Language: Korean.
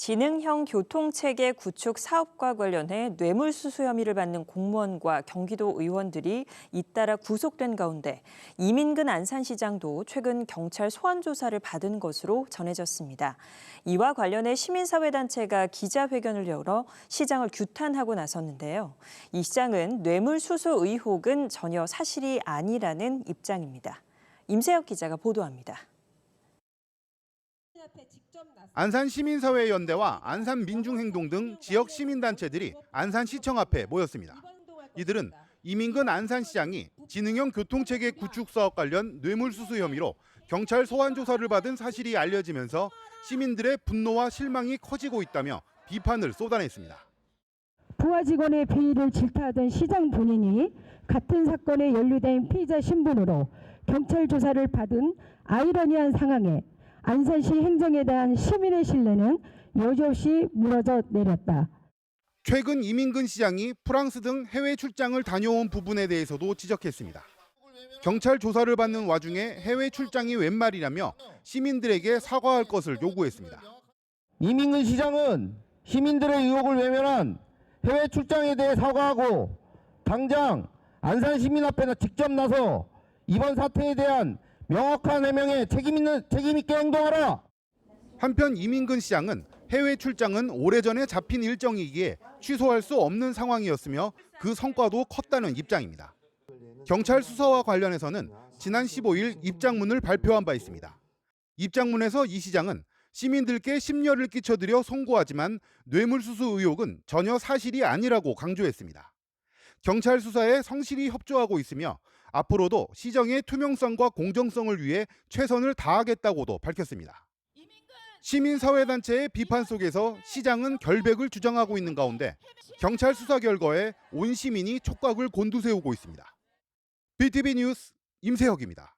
지능형 교통체계 구축 사업과 관련해 뇌물수수 혐의를 받는 공무원과 경기도 의원들이 잇따라 구속된 가운데 이민근 안산시장도 최근 경찰 소환 조사를 받은 것으로 전해졌습니다. 이와 관련해 시민사회단체가 기자회견을 열어 시장을 규탄하고 나섰는데요. 이 시장은 뇌물수수 의혹은 전혀 사실이 아니라는 입장입니다. 임세혁 기자가 보도합니다. 안산 시민사회 연대와 안산 민중행동 등 지역 시민단체들이 안산시청 앞에 모였습니다. 이들은 이민근 안산시장이 지능형 교통체계 구축 사업 관련 뇌물수수 혐의로 경찰 소환 조사를 받은 사실이 알려지면서 시민들의 분노와 실망이 커지고 있다며 비판을 쏟아냈습니다. 부하 직원의 비위를 질타하던 시장 본인이 같은 사건에 연루된 피의자 신분으로 경찰 조사를 받은 아이러니한 상황에 안산시 행정에 대한 시민의 신뢰는 여지없이 무너져 내렸다. 최근 이민근 시장이 프랑스 등 해외 출장을 다녀온 부분에 대해서도 지적했습니다. 경찰 조사를 받는 와중에 해외 출장이 웬 말이라며 시민들에게 사과할 것을 요구했습니다. 이민근 시장은 시민들의 의혹을 외면한 해외 출장에 대해 사과하고 당장 안산 시민 앞에 직접 나서 이번 사태에 대한 명확한 해명에 책임 있는 책임 있게 행동하라. 한편 이민근 시장은 해외 출장은 오래전에 잡힌 일정이기에 취소할 수 없는 상황이었으며 그 성과도 컸다는 입장입니다. 경찰 수사와 관련해서는 지난 15일 입장문을 발표한 바 있습니다. 입장문에서 이 시장은 시민들께 심려를 끼쳐드려 송구하지만 뇌물수수 의혹은 전혀 사실이 아니라고 강조했습니다. 경찰 수사에 성실히 협조하고 있으며 앞으로도 시정의 투명성과 공정성을 위해 최선을 다하겠다고도 밝혔습니다. 시민사회단체의 비판 속에서 시장은 결백을 주장하고 있는 가운데 경찰 수사 결과에 온 시민이 촉각을 곤두세우고 있습니다. BTV 뉴스 임세혁입니다.